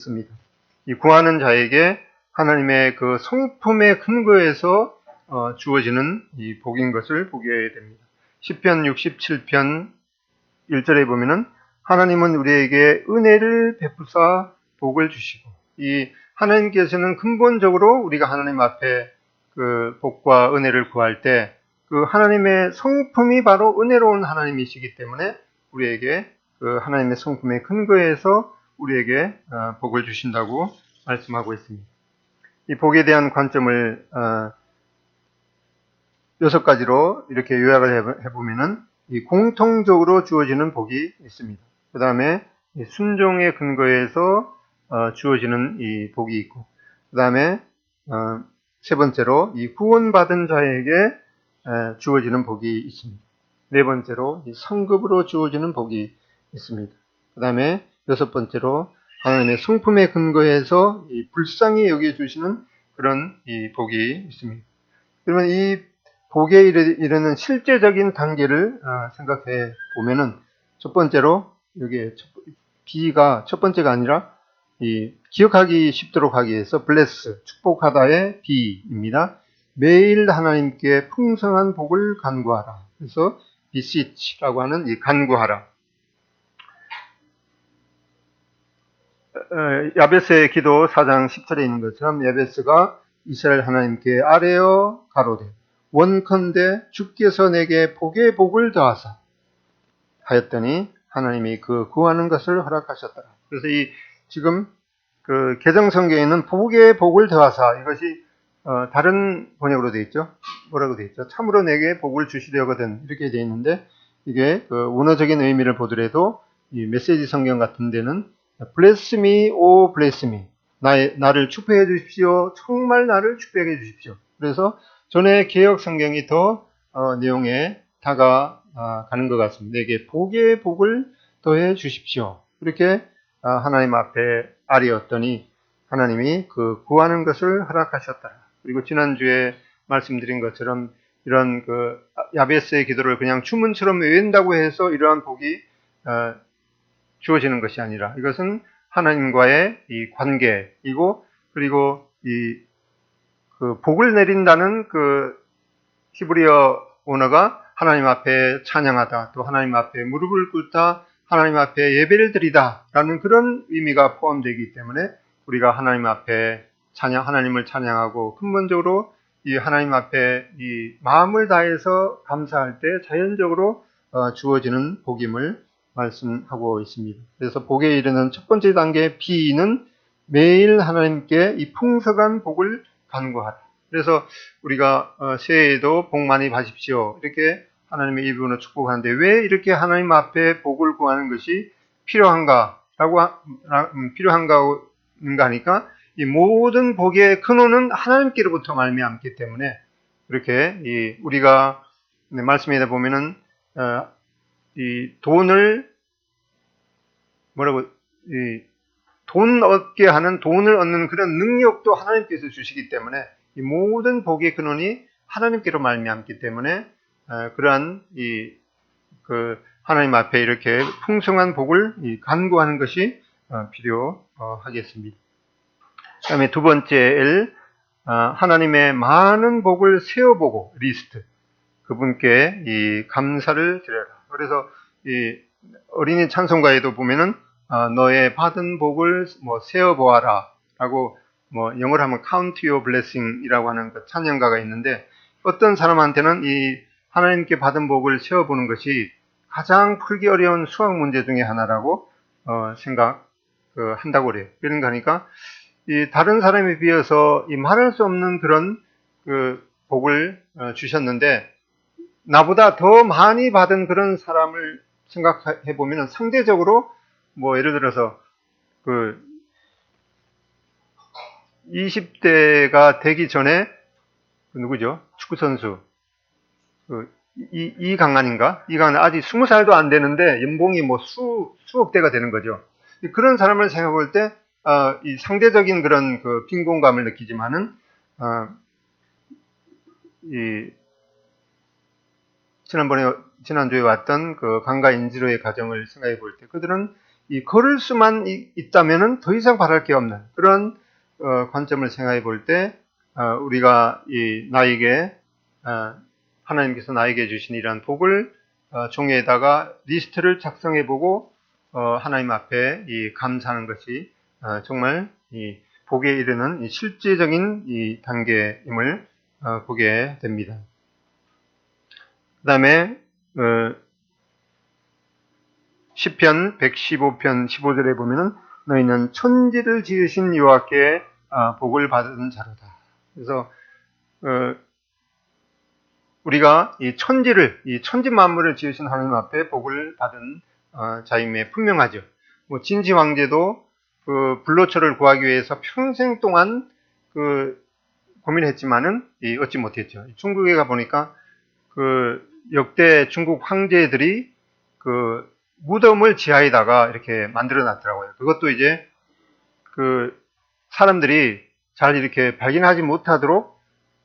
있습니다. 이 구하는 자에게 하나님의 그 성품의 근거에서 어, 주어지는 이 복인 것을 보게 됩니다. 10편 67편 1절에 보면은 하나님은 우리에게 은혜를 베푸사 복을 주시고 이 하나님께서는 근본적으로 우리가 하나님 앞에 그 복과 은혜를 구할 때 그 하나님의 성품이 바로 은혜로운 하나님이시기 때문에 우리에게 그 하나님의 성품의 근거에서 우리에게 어, 복을 주신다고 말씀하고 있습니다. 이 복에 대한 관점을 어, 여섯 가지로 이렇게 요약을 해보면은 이 공통적으로 주어지는 복이 있습니다. 그 다음에 순종의 근거에서 어, 주어지는 이 복이 있고, 그 다음에 어, 세 번째로 이 구원받은 자에게 에, 주어지는 복이 있습니다. 네 번째로 이 성급으로 주어지는 복이 있습니다. 그 다음에 여섯 번째로 하나님의 성품의 근거에서 이 불쌍히 여겨주시는 그런 이 복이 있습니다. 그러면 이 복에 이르는 실제적인 단계를 어, 생각해 보면은 첫 번째로 여기에 B가 첫 번째가 아니라 이 기억하기 쉽도록 하기 위해서 bless 축복하다의 B입니다. 매일 하나님께 풍성한 복을 간구하라. 그래서 beseech라고 하는 이 간구하라. 야베스의 기도 4장 10절에 있는 것처럼 야베스가 이스라엘 하나님께 아뢰어 가로되 원컨대 주께서 내게 복의 복을 더하사 하였더니 하나님이 그 구하는 것을 허락하셨더라. 그래서 이 지금 그 개정 성경에는 복의 복을 더하사 이것이 어, 다른 번역으로 되어 있죠. 뭐라고 되어 있죠? 참으로 내게 복을 주시려거든 이렇게 되어 있는데 이게 그 원어적인 의미를 보더라도 이 메시지 성경 같은 데는 bless me, oh bless me. 나의, 나를 축복해 주십시오. 정말 나를 축복해 주십시오. 그래서 전에 개혁 성경이 더 어, 내용에 다가가는 것 같습니다. 내게 복의 복을 더해 주십시오. 이렇게 아, 하나님 앞에 아리었더니 하나님이 그 구하는 것을 허락하셨다. 그리고 지난주에 말씀드린 것처럼 이런 그 야베스의 기도를 그냥 주문처럼 외운다고 해서 이러한 복이 어, 주어지는 것이 아니라 이것은 하나님과의 이 관계이고 그리고 이 그 복을 내린다는 그 히브리어 언어가 하나님 앞에 찬양하다 또 하나님 앞에 무릎을 꿇다 하나님 앞에 예배를 드리다라는 그런 의미가 포함되기 때문에 우리가 하나님 앞에 찬양 하나님을 찬양하고 근본적으로 이 하나님 앞에 이 마음을 다해서 감사할 때 자연적으로 어, 주어지는 복임을 말씀하고 있습니다. 그래서 복에 이르는 첫 번째 단계 B는 매일 하나님께 이 풍성한 복을 간구하라. 그래서 우리가 어, 새해에도 복 많이 받으십시오. 이렇게 하나님의 이름으로 축복하는데 왜 이렇게 하나님 앞에 복을 구하는 것이 필요한가라고 음, 필요한가 하니까 이 모든 복의 근원은 하나님께로부터 말미암기 때문에 이렇게 우리가 말씀에 보면은 어, 이 돈을 뭐라고 이 돈 얻게 하는 돈을 얻는 그런 능력도 하나님께서 주시기 때문에 이 모든 복의 근원이 하나님께로 말미암기 때문에 어, 그러한 이 그 하나님 앞에 이렇게 풍성한 복을 간구하는 것이 어, 필요하겠습니다. 그다음에 두 번째 L 어, 하나님의 많은 복을 세어보고 리스트 그분께 이 감사를 드려라. 그래서 이 어린이 찬송가에도 보면은 어, 너의 받은 복을 뭐 세어 보아라라고 뭐 영어로 하면 count your blessing이라고 하는 그 찬양가가 있는데 어떤 사람한테는 이 하나님께 받은 복을 세어 보는 것이 가장 풀기 어려운 수학 문제 중의 하나라고 어, 생각 그, 한다고 그래요. 그러니까 하니까 이 다른 사람에 비해서 이 말할 수 없는 그런 그 복을 어, 주셨는데 나보다 더 많이 받은 그런 사람을 생각해 보면 상대적으로 뭐 예를 들어서 그 20대가 되기 전에 그 누구죠? 축구 선수 그 이, 이강한인가? 이강한 아직 20살도 안 되는데 연봉이 뭐 수, 수억 대가 되는 거죠. 그런 사람을 생각해 볼 때, 어, 이 상대적인 그런 그 빈곤감을 느끼지만은, 어, 이 지난번에 지난주에 왔던 그 강가 인지로의 가정을 생각해 볼 때 그들은 이 걸을 수만 이- 있다면은 더 이상 바랄 게 없는 그런 어, 관점을 생각해 볼때 어, 우리가 이 나에게 어, 하나님께서 나에게 주신 이러한 복을 어, 종이에다가 리스트를 작성해 보고 어, 하나님 앞에 이 감사하는 것이 어, 정말 이 복에 이르는 이 실제적인 이 단계임을 어, 보게 됩니다. 그 다음에 어, 시편 115편 15절에 보면은 너희는 천지를 지으신 여호와께 아, 복을 받은 자로다. 그래서 어, 우리가 이 천지를 이 천지 만물을 지으신 하나님 앞에 복을 받은 어, 자임에 분명하죠. 뭐 진지 황제도 그 불로초를 구하기 위해서 평생 동안 그 고민했지만은 이 얻지 못했죠. 중국에 가 보니까 그 역대 중국 황제들이 그 무덤을 지하에다가 이렇게 만들어 놨더라고요. 그것도 이제 그 사람들이 잘 이렇게 발견하지 못하도록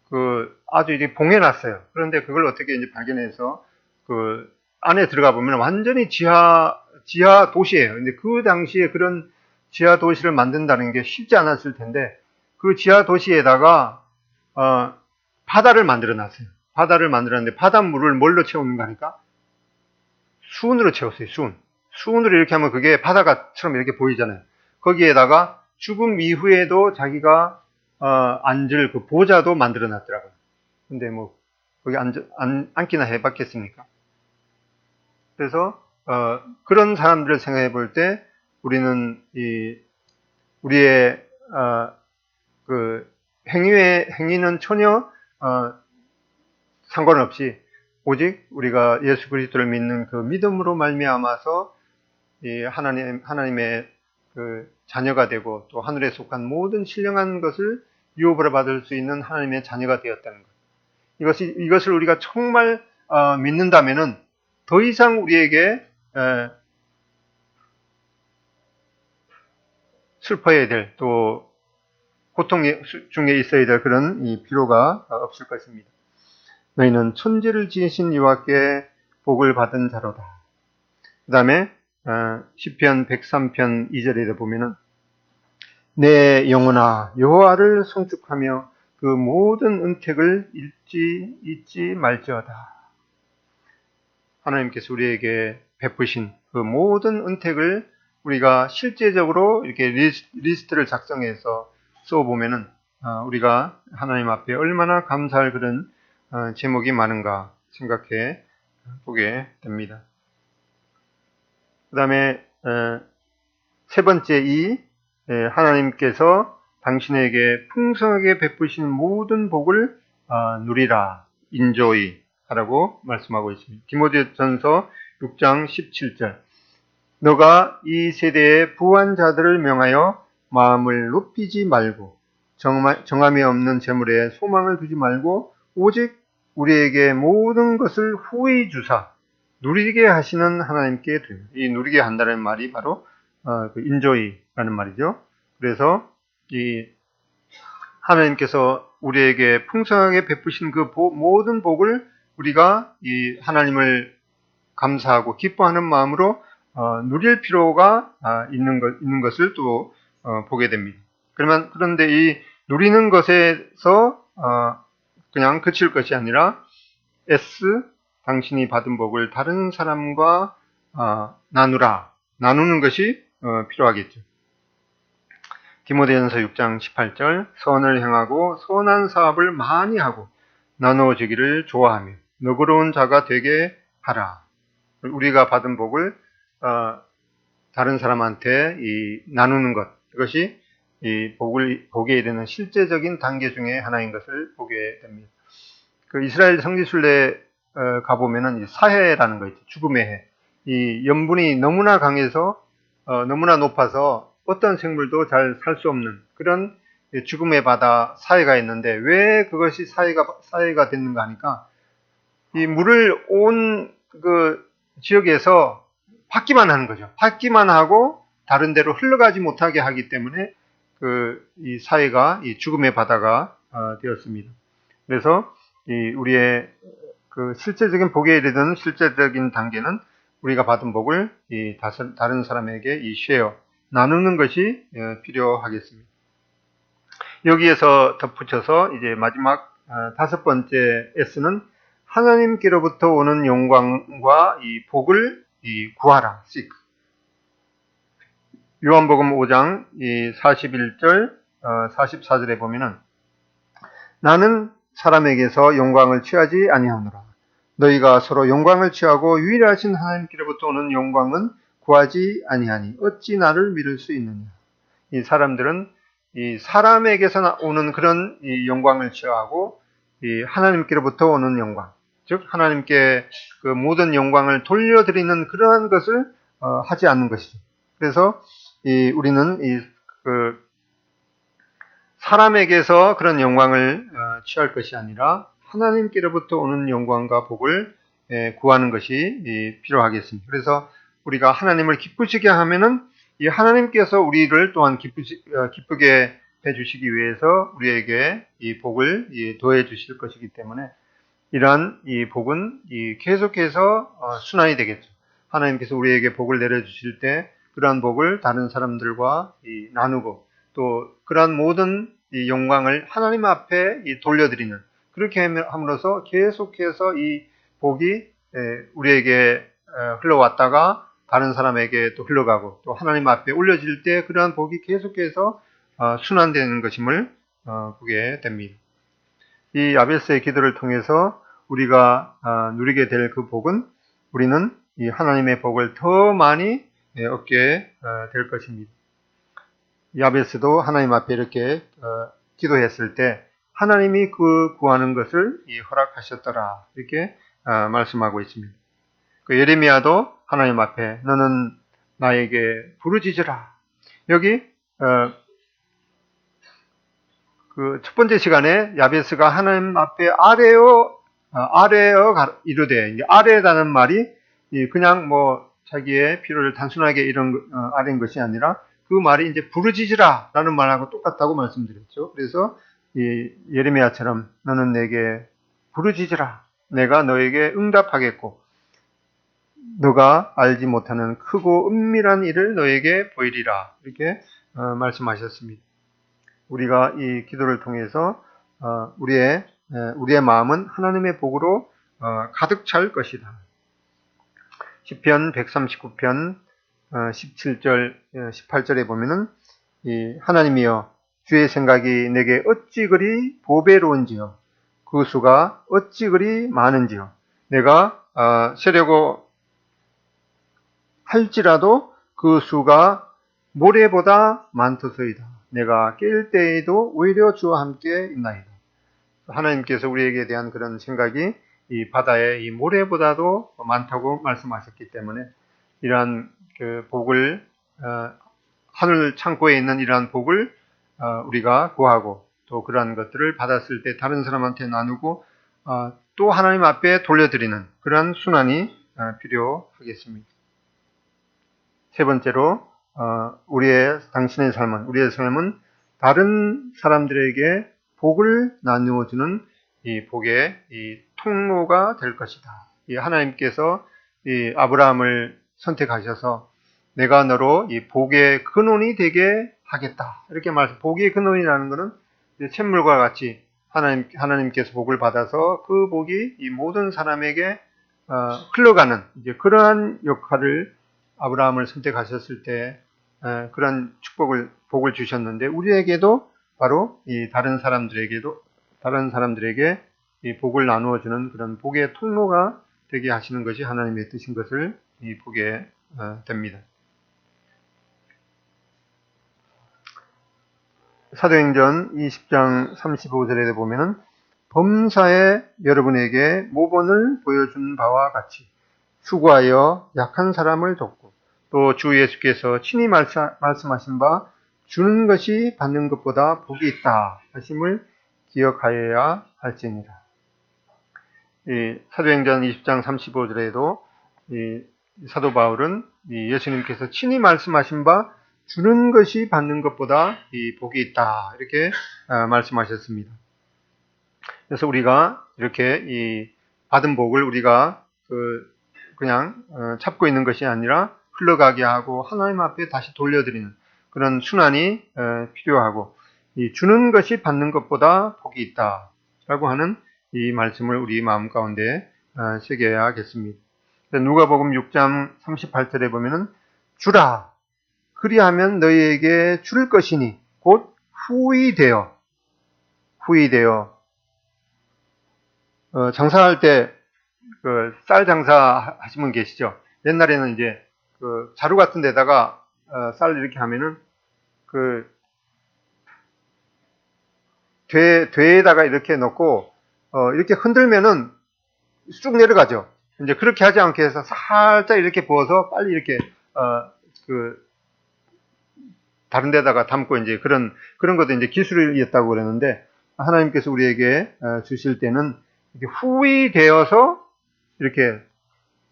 그 아주 이렇게 봉해 놨어요. 그런데 그걸 어떻게 이제 발견해서 그 안에 들어가 보면 완전히 지하 지하 도시예요. 근데 그 당시에 그런 지하 도시를 만든다는 게 쉽지 않았을 텐데 그 지하 도시에다가 어, 바다를 만들어 놨어요. 바다를 만들었는데 바닷물을 뭘로 채우는가 하니까 수은으로 채웠어요. 수은. 수은으로 이렇게 하면 그게 바다가처럼 이렇게 보이잖아요. 거기에다가 죽음 이후에도 자기가 어, 앉을 그 보좌도 만들어 놨더라고요. 근데 뭐 거기 앉, 앉, 앉기나 해봤겠습니까? 그래서 어, 그런 사람들을 생각해 볼 때 우리는 이 우리의 어, 그 행위의 행위는 전혀 어, 상관없이 오직 우리가 예수 그리스도를 믿는 그 믿음으로 말미암아서 이 하나님 하나님의 그 자녀가 되고 또 하늘에 속한 모든 신령한 것을 유업으로 받을 수 있는 하나님의 자녀가 되었다는 것. 이것이 이것을 우리가 정말 어, 믿는다면은 더 이상 우리에게 에, 슬퍼해야 될 또 고통 중에 있어야 될 그런 이 필요가 없을 것입니다. 너희는 천지를 지으신 여호와께 복을 받은 자로다. 그 다음에 어, 시편 103편 2절에 보면은 내 영혼아 여호와를 송축하며 그 모든 은택을 잊지 잊지 말지어다. 하나님께서 우리에게 베푸신 그 모든 은택을 우리가 실제적으로 이렇게 리스트를 작성해서 써 보면은 어, 우리가 하나님 앞에 얼마나 감사할 그런 어, 제목이 많은가 생각해 보게 됩니다. 그 다음에 어, 세 번째 이 하나님께서 당신에게 풍성하게 베푸신 모든 복을 누리라 인조이 하라고 말씀하고 있습니다. 디모데전서 6장 17절 너가 이 세대의 부한 자들을 명하여 마음을 높이지 말고 정함이 없는 재물에 소망을 두지 말고 오직 우리에게 모든 것을 후히 주사 누리게 하시는 하나님께 드립니다. 이 누리게 한다는 말이 바로 어, 그 인조이라는 말이죠. 그래서 이 하나님께서 우리에게 풍성하게 베푸신 그 보, 모든 복을 우리가 이 하나님을 감사하고 기뻐하는 마음으로 어, 누릴 필요가 아, 있는, 것, 있는 것을 또 어, 보게 됩니다. 그러면 그런데 이 누리는 것에서 어, 그냥 그칠 것이 아니라 S 당신이 받은 복을 다른 사람과 어, 나누라 나누는 것이 어, 필요하겠죠. 디모데전서 6장 18절 선을 행하고 선한 사업을 많이 하고 나누어 주기를 좋아하며 너그러운 자가 되게 하라. 우리가 받은 복을 어, 다른 사람한테 이 나누는 것 이것이 이 복을 복에 이르는 실제적인 단계 중에 하나인 것을 보게 됩니다. 그 이스라엘 성지순례 어, 가보면은 이 사해라는 거 있죠. 죽음의 해. 이 염분이 너무나 강해서 어, 너무나 높아서 어떤 생물도 잘 살 수 없는 그런 죽음의 바다 사해가 있는데 왜 그것이 사해가 사해가 됐는가 하니까 이 물을 온 그 지역에서 받기만 하는 거죠. 받기만 하고 다른 데로 흘러가지 못하게 하기 때문에 그 이 사해가 이 죽음의 바다가 어, 되었습니다. 그래서 이 우리의 그 실제적인 복에 이르는 실제적인 단계는 우리가 받은 복을 이 다른 사람에게 이 쉐어 나누는 것이 어, 필요하겠습니다. 여기에서 덧붙여서 이제 마지막 어, 다섯 번째 S는 하나님께로부터 오는 영광과 이 복을 이 구하라. seek. 요한복음 5장 이 41절 어, 44절에 보면은 나는 사람에게서 영광을 취하지 아니하노라. 너희가 서로 영광을 취하고 유일하신 하나님께로부터 오는 영광은 구하지 아니하니 어찌 나를 믿을 수 있느냐. 이 사람들은 이 사람에게서 나- 오는 그런 이 영광을 취하고 이 하나님께로부터 오는 영광, 즉 하나님께 그 모든 영광을 돌려드리는 그러한 것을 어, 하지 않는 것이죠. 그래서 이 우리는 이그 사람에게서 그런 영광을 어, 취할 것이 아니라 하나님께로부터 오는 영광과 복을 예, 구하는 것이 이, 필요하겠습니다. 그래서 우리가 하나님을 기쁘시게 하면은 이 하나님께서 우리를 또한 어, 기쁘게 해주시기 위해서 우리에게 이 복을 이, 더해 주실 것이기 때문에 이러한 이 복은 이 계속해서 어, 순환이 되겠죠. 하나님께서 우리에게 복을 내려주실 때 그러한 복을 다른 사람들과 이 나누고 또 그러한 모든 이 영광을 하나님 앞에 이 돌려드리는 그렇게 함으로써 계속해서 이 복이 에, 우리에게 에, 흘러왔다가 다른 사람에게 또 흘러가고 또 하나님 앞에 올려질 때 그러한 복이 계속해서 어, 순환되는 것임을 어, 보게 됩니다. 이 아벨스의 기도를 통해서 우리가 어, 누리게 될 그 복은 우리는 이 하나님의 복을 더 많이 예, 얻게 어, 될 것입니다. 야베스도 하나님 앞에 이렇게 어, 기도했을 때 하나님이 그 구하는 것을 이 허락하셨더라 이렇게 어, 말씀하고 있습니다. 그 예레미야도 하나님 앞에 너는 나에게 부르짖으라 여기 어, 그첫 번째 시간에 야베스가 하나님 앞에 아래요 어, 아래요 가- 이르되 아래라는 말이 이 그냥 뭐 자기의 필요를 단순하게 이런 거- 어, 아래인 것이 아니라 그 말이 이제 부르짖으라 라는 말하고 똑같다고 말씀드렸죠. 그래서 이 예레미야처럼 너는 내게 부르짖으라. 내가 너에게 응답하겠고 너가 알지 못하는 크고 은밀한 일을 너에게 보이리라. 이렇게 어, 말씀하셨습니다. 우리가 이 기도를 통해서 어, 우리의 에, 우리의 마음은 하나님의 복으로 어, 가득 찰 것이다. 시편 139편 17절, 18절에 보면은 이 하나님이여 주의 생각이 내게 어찌 그리 보배로운지요 그 수가 어찌 그리 많은지요 내가 어, 세려고 할지라도 그 수가 모래보다 많도소이다. 내가 깰 때에도 오히려 주와 함께 있나이다. 하나님께서 우리에게 대한 그런 생각이 이 바다의 이 모래보다도 많다고 말씀하셨기 때문에 이러한 그 복을 어, 하늘 창고에 있는 이러한 복을 어, 우리가 구하고 또 그러한 것들을 받았을 때 다른 사람한테 나누고 어, 또 하나님 앞에 돌려드리는 그러한 순환이 어, 필요하겠습니다. 세 번째로 어, 우리의 당신의 삶은 우리의 삶은 다른 사람들에게 복을 나누어 주는 이 복의 이 통로가 될 것이다. 이 하나님께서 이 아브라함을 선택하셔서 내가 너로 이 복의 근원이 되게 하겠다. 이렇게 말씀. 복의 근원이라는 것은 샘물과 같이 하나님 하나님께서 복을 받아서 그 복이 이 모든 사람에게 어, 흘러가는 이제 그러한 역할을 아브라함을 선택하셨을 때 에, 그런 축복을 복을 주셨는데 우리에게도 바로 이 다른 사람들에게도 다른 사람들에게 이 복을 나누어 주는 그런 복의 통로가 되게 하시는 것이 하나님의 뜻인 것을 이 보게 어, 됩니다. 사도행전 20장 35절에 보면은 범사에 여러분에게 모본을 보여준 바와 같이 수고하여 약한 사람을 돕고 또 주 예수께서 친히 말씀하신 바 주는 것이 받는 것보다 복이 있다 하심을 기억하여야 할지니라. 이 사도행전 20장 35절에도 이 사도 바울은 이 예수님께서 친히 말씀하신 바 주는 것이 받는 것보다 이 복이 있다 이렇게 아, 말씀하셨습니다. 그래서 우리가 이렇게 이 받은 복을 우리가 그 그냥 어, 잡고 있는 것이 아니라 흘러가게 하고 하나님 앞에 다시 돌려드리는 그런 순환이 어, 필요하고 이 주는 것이 받는 것보다 복이 있다 라고 하는 이 말씀을 우리 마음 가운데 어, 새겨야겠습니다. 누가복음 6장 38절에 보면은 주라 그리하면 너희에게 줄 것이니 곧 후이 되어 후이 되어 어, 장사할 때 그 쌀 장사 분 계시죠? 옛날에는 이제 그 자루 같은 데다가 어, 쌀 이렇게 하면은 그 되, 되에다가 이렇게 넣고 어, 이렇게 흔들면은 쑥 내려가죠. 이제 그렇게 하지 않게 해서 살짝 이렇게 부어서 빨리 이렇게 어, 그 다른 데다가 담고 이제 그런 그런 것도 이제 기술이었다고 그랬는데 하나님께서 우리에게 어, 주실 때는 이렇게 후이 되어서 이렇게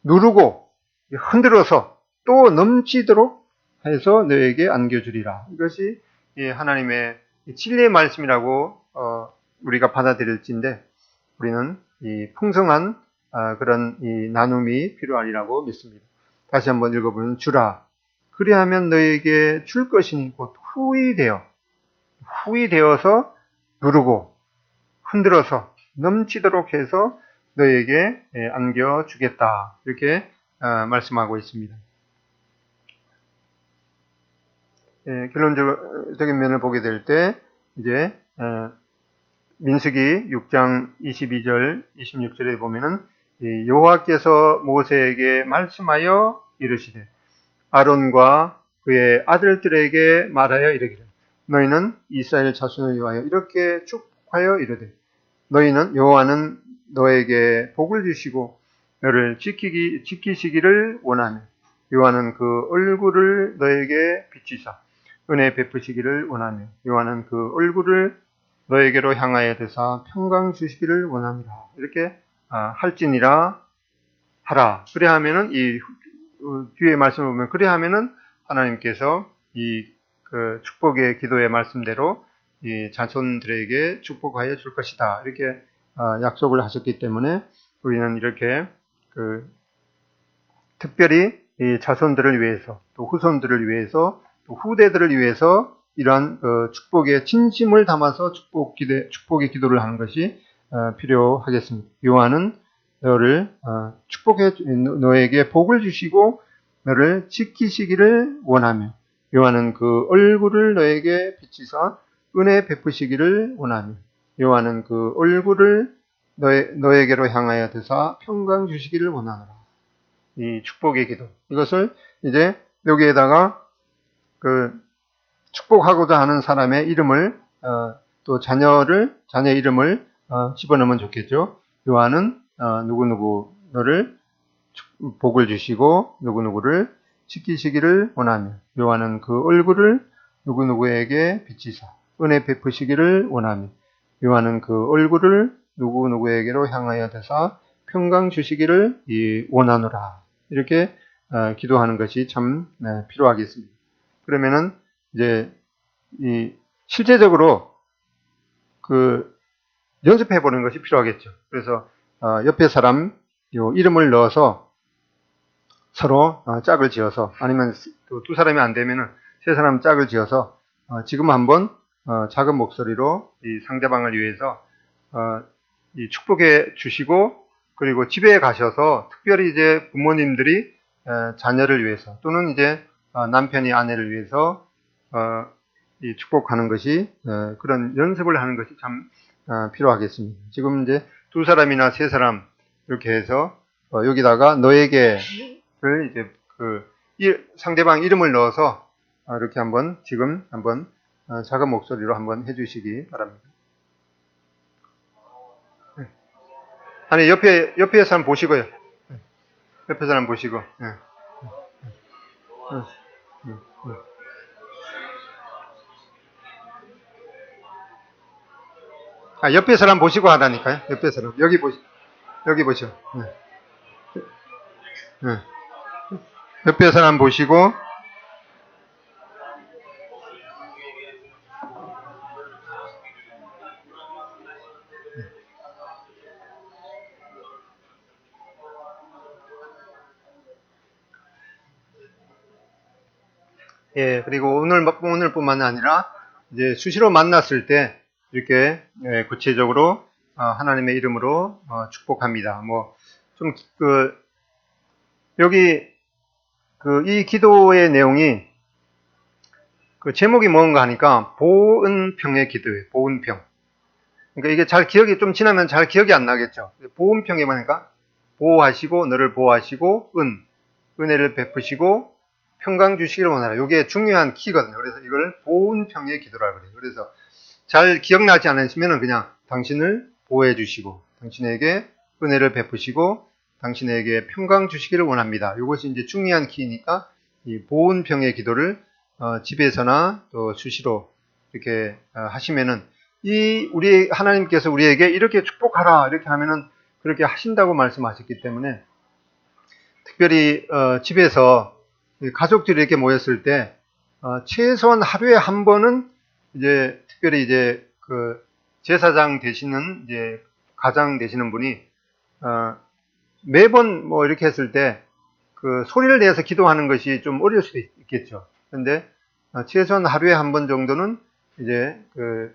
누르고 흔들어서 또 넘치도록 해서 너에게 안겨주리라. 이것이 하나님의 진리의 말씀이라고 어, 우리가 받아들일지인데 우리는 이 풍성한 아, 그런 이 나눔이 필요하리라고 믿습니다. 다시 한번 읽어보면 주라. 그리하면 너에게 줄 것이니 곧 후이 되어 후이 되어서 누르고 흔들어서 넘치도록 해서 너에게 예, 안겨 주겠다. 이렇게 아, 말씀하고 있습니다. 예, 결론적인 면을 보게 될 때 이제 어, 민수기 6장 22절 26절에 보면은 여호와께서 모세에게 말씀하여 이르시되 아론과 그의 아들들에게 말하여 이르기를 너희는 이스라엘 자손을 위하여 이렇게 축하여 이르되 너희는 여호와는 너에게 복을 주시고 너를 지키기 지키시기를 원하며 여호와는 그 얼굴을 너에게 비치사 은혜 베푸시기를 원하며 여호와는 그 얼굴을 너에게로 향하여 대사 평강 주시기를 원합니다. 이렇게 아, 할지니라 하라. 그래 하면은 이 어, 뒤에 말씀을 보면 그래 하면은 하나님께서 이 그 축복의 기도의 말씀대로 이 자손들에게 축복하여 줄 것이다. 이렇게 아, 약속을 하셨기 때문에 우리는 이렇게 그 특별히 이 자손들을 위해서 또 후손들을 위해서 또 후대들을 위해서 이러한 어, 축복의 진심을 담아서 축복 기대, 축복의 기도를 하는 것이 어, 필요하겠습니다. 요한은 너를 어, 축복해 너에게 복을 주시고 너를 지키시기를 원하며 요한은 그 얼굴을 너에게 비치사 은혜 베푸시기를 원하며 요한은 그 얼굴을 너에, 너에게로 향하여 드사 평강 주시기를 원하노라. 이 축복의 기도 이것을 이제 여기에다가 그 축복하고자 하는 사람의 이름을 어, 또 자녀를 자녀 이름을 어, 집어넣으면 좋겠죠. 요한은 어, 누구누구 너를 복을 주시고 누구누구를 지키시기를 원하며 요한은 그 얼굴을 누구누구에게 비치사 은혜 베푸시기를 원하며 요한은 그 얼굴을 누구누구에게로 향하여 대사 평강 주시기를 원하노라 이렇게 어, 기도하는 것이 참 네, 필요하겠습니다. 그러면은 이제 이 실제적으로 그 연습해 보는 것이 필요하겠죠. 그래서 어 옆에 사람 요 이름을 넣어서 서로 어 짝을 지어서 아니면 두 사람이 안 되면은 세 사람 짝을 지어서 어 지금 한번 어 작은 목소리로 이 상대방을 위해서 어 이 축복해 주시고 그리고 집에 가셔서 특별히 이제 부모님들이 자녀를 위해서 또는 이제 어, 남편이 아내를 위해서 어, 축복하는 것이 어, 그런 연습을 하는 것이 참 필요하겠습니다. 지금 이제 두 사람이나 세 사람 이렇게 해서 여기다가 너에게를 이제 그 상대방 이름을 넣어서 이렇게 한번 지금 한번 작은 목소리로 한번 해주시기 바랍니다. 네. 아니 옆에 옆에 사람 보시고요. 네. 옆에 사람 보시고. 네. 아, 옆에 사람 보시고 하다니까요. 옆에 사람. 여기 보시, 여기 보셔. 네. 네. 옆에 사람 보시고, 네. 예, 그리고 오늘, 오늘뿐만 아니라 이제 수시로 만났을 때 이렇게 예, 구체적으로 어, 하나님의 이름으로 어, 축복합니다. 뭐, 좀, 그, 여기, 그, 이 기도의 내용이 그 제목이 뭔가 하니까 보은평의 기도예요. 보은평. 그러니까 이게 잘 기억이 좀 지나면 잘 기억이 안 나겠죠. 보은평이 뭐니까 보호하시고 너를 보호하시고 은 은혜를 베푸시고 평강 주시기를 원하라. 이게 중요한 키거든요. 그래서 이걸 보은평의 기도라 그래요. 그래서 잘 기억나지 않으시면은 그냥 당신을 보호해 주시고 당신에게 은혜를 베푸시고 당신에게 평강 주시기를 원합니다. 이것이 이제 중요한 키니까 이 보은평의 기도를 어, 집에서나 또 수시로 이렇게 어, 하시면은 이 우리 하나님께서 우리에게 이렇게 축복하라 이렇게 하면은 그렇게 하신다고 말씀하셨기 때문에 특별히 어, 집에서 가족들이 이렇게 모였을 때 어, 최소한 하루에 한 번은 이제 특별히 이제 그 제사장 되시는 이제 가장 되시는 분이 어, 매번 뭐 이렇게 했을 때 그 소리를 내서 기도하는 것이 좀 어려울 수도 있겠죠. 근데 어, 최소한 하루에 한 번 정도는 이제 그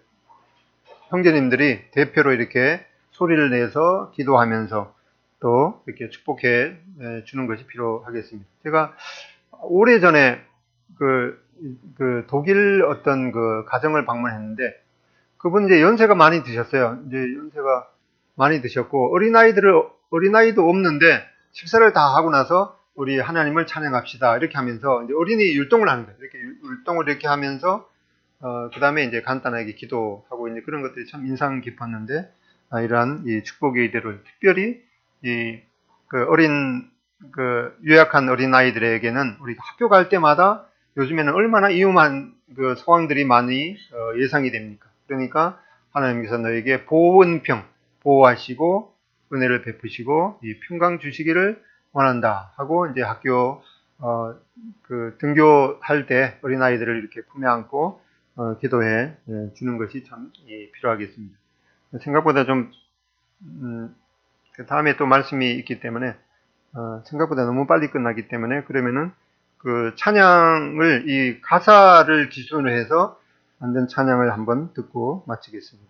형제님들이 대표로 이렇게 소리를 내서 기도하면서 또 이렇게 축복해 주는 것이 필요하겠습니다. 제가 오래전에 그, 그 독일 어떤 그 가정을 방문했는데 그분 이제 연세가 많이 드셨어요. 이제 연세가 많이 드셨고 어린아이들을 어린아이도 없는데 식사를 다 하고 나서 우리 하나님을 찬양합시다 이렇게 하면서 이제 어린이 율동을 하는 거예요. 이렇게 율동을 이렇게 하면서 어, 그 다음에 이제 간단하게 기도하고 이제 그런 것들이 참 인상 깊었는데 아, 이러한 이 축복의 이대로 특별히 이 그 어린 그 유약한 어린 아이들에게는 우리가 학교 갈 때마다 요즘에는 얼마나 이용한 그 상황들이 많이 어, 예상이 됩니까? 그러니까 하나님께서 너에게 보온평 보호하시고 은혜를 베푸시고 이 평강 주시기를 원한다 하고 이제 학교 어, 그 등교할 때 어린 아이들을 이렇게 품에 안고 어, 기도해 예, 주는 것이 참 예, 필요하겠습니다. 생각보다 좀 음, 그 다음에 또 말씀이 있기 때문에 어, 생각보다 너무 빨리 끝나기 때문에 그러면은 그 찬양을 이 가사를 기준으로 해서 만든 찬양을 한번 듣고 마치겠습니다.